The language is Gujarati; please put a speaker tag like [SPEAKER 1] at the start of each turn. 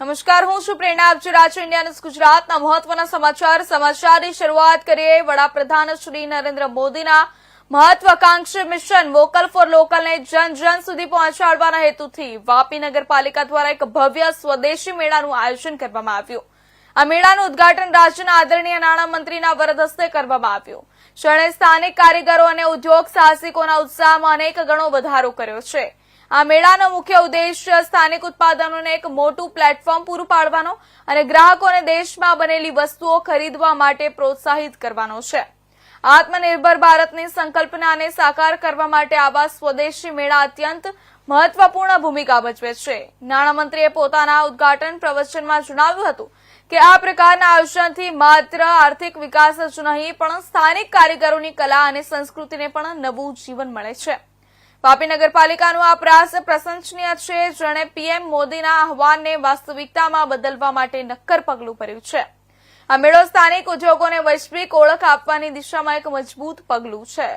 [SPEAKER 1] નમસ્કાર, હું છું પ્રેરણા. આપ રાજ ઇન્ડિયા ગુજરાતના મહત્વના સમાચાર. સમાચારની શરૂઆત કરીએ વડાપ્રધાન શ્રી નરેન્દ્ર મોદીના મહત્વાકાંક્ષી મિશન વોકલ ફોર લોકલને જન જન સુધી પહોંચાડવાના હેતુથી વાપી નગરપાલિકા દ્વારા એક ભવ્ય સ્વદેશી મેળાનું આયોજન કરવામાં આવ્યું. આ મેળાનું ઉદ્ઘાટન રાજ્યના આદરણીય નાણામંત્રીના વરદ હસ્તે કરવામાં આવ્યું. જેણે સ્થાનિક કારીગરો અને ઉદ્યોગ સાહસિકોના ઉત્સાહમાં અનેક ગણો વધારો કર્યો છે. આ મેળાનો મુખ્ય ઉદ્દેશ્ય સ્થાનિક ઉત્પાદનોને એક મોટું પ્લેટફોર્મ પૂરું પાડવાનો અને ગ્રાહકોને દેશમાં બનેલી વસ્તુઓ ખરીદવા માટે પ્રોત્સાહિત કરવાનો છે. આત્મનિર્ભર ભારતની સંકલ્પનાને સાકાર કરવા માટે આવા સ્વદેશી મેળા અત્યંત મહત્વપૂર્ણ ભૂમિકા ભજવે છે. નાણામંત્રીએ પોતાના ઉદ્ઘાટન પ્રવચનમાં જણાવ્યું હતું કે આ પ્રકારના આયોજનથી માત્ર આર્થિક વિકાસ જ નહીં, પણ સ્થાનિક કારીગરોની કલા અને સંસ્કૃતિને પણ નવું જીવન મળે છે. વાપી નગરપાલિકાનું આ પ્રયાસ પ્રશંસનીય છે. જેણે પીએમ મોદીના આહવાનને વાસ્તવિકતામાં બદલવા માટે નક્કર પગલું ભર્યું છે. આ મેળો સ્થાનિક ઉદ્યોગોને વૈશ્વિક ઓળખ આપવાની દિશામાં એક મજબૂત પગલું છે.